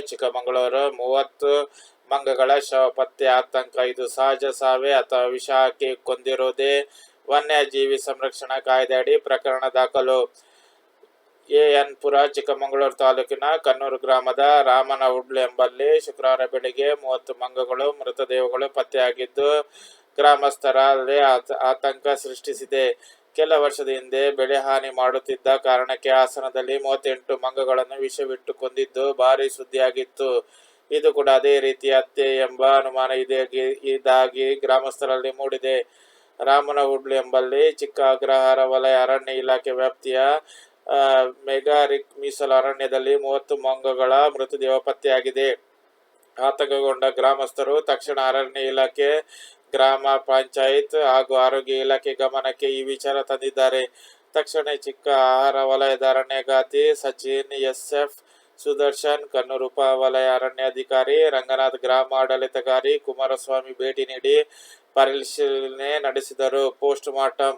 ಚಿಕ್ಕಮಗಳೂರು ಮೂವತ್ತು ಮಂಗಗಳ ಶವ ಪತ್ತೆ, ಆತಂಕ. ಇದು ಸಹಜ ಸಾವೇ ಅಥವಾ ವಿಷ ಹಾಕಿ ಕೊಂದಿರುವುದೇ ವನ್ಯಜೀವಿ ಸಂರಕ್ಷಣಾ ಕಾಯ್ದೆಯಡಿ ಪ್ರಕರಣ ದಾಖಲು. ಎಎನ್ಪುರ, ಚಿಕ್ಕಮಗಳೂರು ತಾಲೂಕಿನ ಕನ್ನೂರು ಗ್ರಾಮದ ರಾಮನಹುಡ್ಲು ಎಂಬಲ್ಲಿ ಶುಕ್ರವಾರ ಬೆಳಿಗ್ಗೆ ಮೂವತ್ತು ಮಂಗಗಳು, ಮೃತದೇಹಗಳು ಪತ್ತೆಯಾಗಿದ್ದು, ಗ್ರಾಮಸ್ಥರಲ್ಲಿ ಆತ- ಆತಂಕ ಸೃಷ್ಟಿಸಿದೆ. ಕೆಲ ವರ್ಷದ ಹಿಂದೆ ಬೆಳೆ ಹಾನಿ ಮಾಡುತ್ತಿದ್ದ ಕಾರಣಕ್ಕೆ ಹಾಸನದಲ್ಲಿ ಮೂವತ್ತೆಂಟು ಮಂಗಗಳನ್ನು ವಿಷವಿಟ್ಟು ಕೊಂದಿದ್ದು ಭಾರಿ ಸುದ್ದಿಯಾಗಿತ್ತು. ಇದು ಕೂಡ ಅದೇ ರೀತಿಯ ಹತ್ಯೆ ಎಂಬ ಅನುಮಾನ ಇದಾಗಿ ಇದಾಗಿ ಗ್ರಾಮಸ್ಥರಲ್ಲಿ ಮೂಡಿದೆ. ರಾಮನಹುಡ್ಲು ಎಂಬಲ್ಲಿ ಚಿಕ್ಕ ಅಗ್ರಹಾರ ವಲಯ ಅರಣ್ಯ ಇಲಾಖೆ ವ್ಯಾಪ್ತಿಯ ಮೆಗಾರಿಕ್ ಮೆಗಾ ರಿಕ್ ಮೀಸಲು ಅರಣ್ಯದಲ್ಲಿ ಮೂವತ್ತು ಮಂಗಗಳ ಮೃತದೇಹ ಪತ್ತೆಯಾಗಿದೆ. ಆತಂಕಗೊಂಡ ಗ್ರಾಮಸ್ಥರು ತಕ್ಷಣ ಅರಣ್ಯ ಇಲಾಖೆ ಗ್ರಾಮ ಪಂಚಾಯತ್ ಹಾಗೂ ಆರೋಗ್ಯ ಇಲಾಖೆ ಗಮನಕ್ಕೆ ಈ ವಿಚಾರ ತಂದಿದ್ದಾರೆ. ತಕ್ಷಣ ಚಿಕ್ಕ ಆಹಾರ ವಲಯದ ಅರಣ್ಯಗಾತಿ ಸಚಿನ್ ಎಸ್ಎಫ್ ಸುದರ್ಶನ್ ಕನ್ನೂರು ಉಪ ವಲಯ ಅರಣ್ಯಾಧಿಕಾರಿ ರಂಗನಾಥ್, ಗ್ರಾಮ ಆಡಳಿತಗಾರಿ ಕುಮಾರಸ್ವಾಮಿ ಭೇಟಿ ನೀಡಿ ಪರಿಶೀಲನೆ ನಡೆಸಿದರು. ಪೋಸ್ಟ್ ಮಾರ್ಟಂ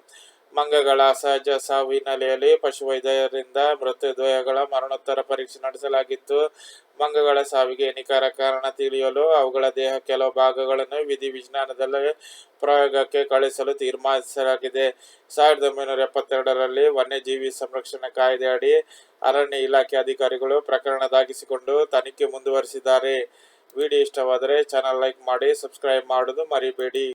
ಮಂಗಗಳ ಅಸಹಜ ಸಾವು ಹಿನ್ನೆಲೆಯಲ್ಲಿ ಪಶುವೈದ್ಯರಿಂದ ಮೃತದೇಹಗಳ ಮರಣೋತ್ತರ ಪರೀಕ್ಷೆ ನಡೆಸಲಾಗಿತ್ತು. ಮಂಗಗಳ ಸಾವಿಗೆ ನಿಖರ ಕಾರಣ ತಿಳಿಯಲು ಅವುಗಳ ದೇಹ ಕೆಲವು ಭಾಗಗಳನ್ನು ವಿಧಿ ವಿಜ್ಞಾನದಲ್ಲಿ ಪ್ರಯೋಗಕ್ಕೆ ಕಳುಹಿಸಲು ತೀರ್ಮಾನಿಸಲಾಗಿದೆ. ಸಾವಿರದ ಒಂಬೈನೂರ ಎಪ್ಪತ್ತೆರಡರಲ್ಲಿ ವನ್ಯಜೀವಿ ಸಂರಕ್ಷಣಾ ಕಾಯ್ದೆ ಅಡಿ ಅರಣ್ಯ ಇಲಾಖೆ ಅಧಿಕಾರಿಗಳು ಪ್ರಕರಣ ದಾಖಲಿಸಿಕೊಂಡು ತನಿಖೆ ಮುಂದುವರಿಸಿದ್ದಾರೆ. ವಿಡಿಯೋ ಇಷ್ಟವಾದರೆ ಚಾನಲ್ ಲೈಕ್ ಮಾಡಿ, ಸಬ್ಸ್ಕ್ರೈಬ್ ಮಾಡೋದು ಮರಿಬೇಡಿ.